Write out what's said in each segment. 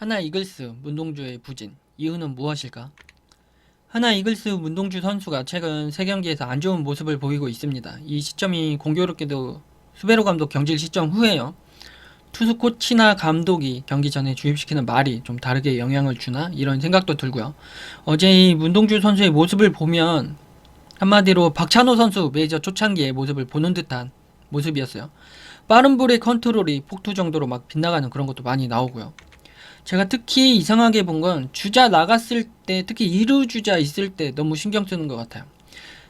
하나 이글스 문동주의 부진 이유는 무엇일까? 하나 이글스 문동주 선수가 최근 세 경기에서 안 좋은 모습을 보이고 있습니다. 이 시점이 공교롭게도 수베로 감독 경질 시점 후에요. 투수 코치나 감독이 경기 전에 주입시키는 말이 좀 다르게 영향을 주나 이런 생각도 들고요. 어제 이 문동주 선수의 모습을 보면 한마디로 박찬호 선수 메이저 초창기의 모습을 보는 듯한 모습이었어요. 빠른 볼의 컨트롤이 폭투 정도로 막 빗나가는 그런 것도 많이 나오고요. 제가 특히 이상하게 본 건 주자 나갔을 때 특히 2루 주자 있을 때 너무 신경 쓰는 것 같아요.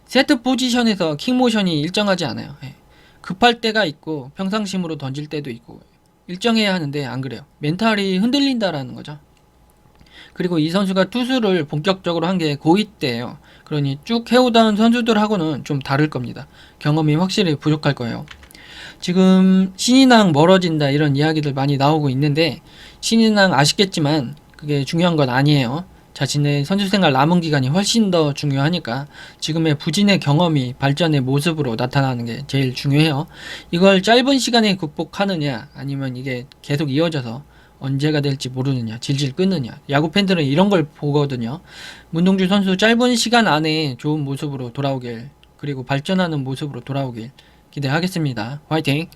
세트 포지션에서 킥 모션이 일정하지 않아요. 예. 급할 때가 있고 평상심으로 던질 때도 있고 일정해야 하는데 안 그래요. 멘탈이 흔들린다라는 거죠. 그리고 이 선수가 투수를 본격적으로 한 게 고2 때예요. 그러니 쭉 해오던 선수들하고는 좀 다를 겁니다. 경험이 확실히 부족할 거예요. 지금 신인왕 멀어진다 이런 이야기들 많이 나오고 있는데 신인왕 아쉽겠지만 그게 중요한 건 아니에요. 자신의 선수 생활 남은 기간이 훨씬 더 중요하니까 지금의 부진의 경험이 발전의 모습으로 나타나는 게 제일 중요해요. 이걸 짧은 시간에 극복하느냐 아니면 이게 계속 이어져서 언제가 될지 모르느냐 질질 끄느냐 야구 팬들은 이런 걸 보거든요. 문동주 선수 짧은 시간 안에 좋은 모습으로 돌아오길 그리고 발전하는 모습으로 돌아오길 기대하겠습니다. 화이팅!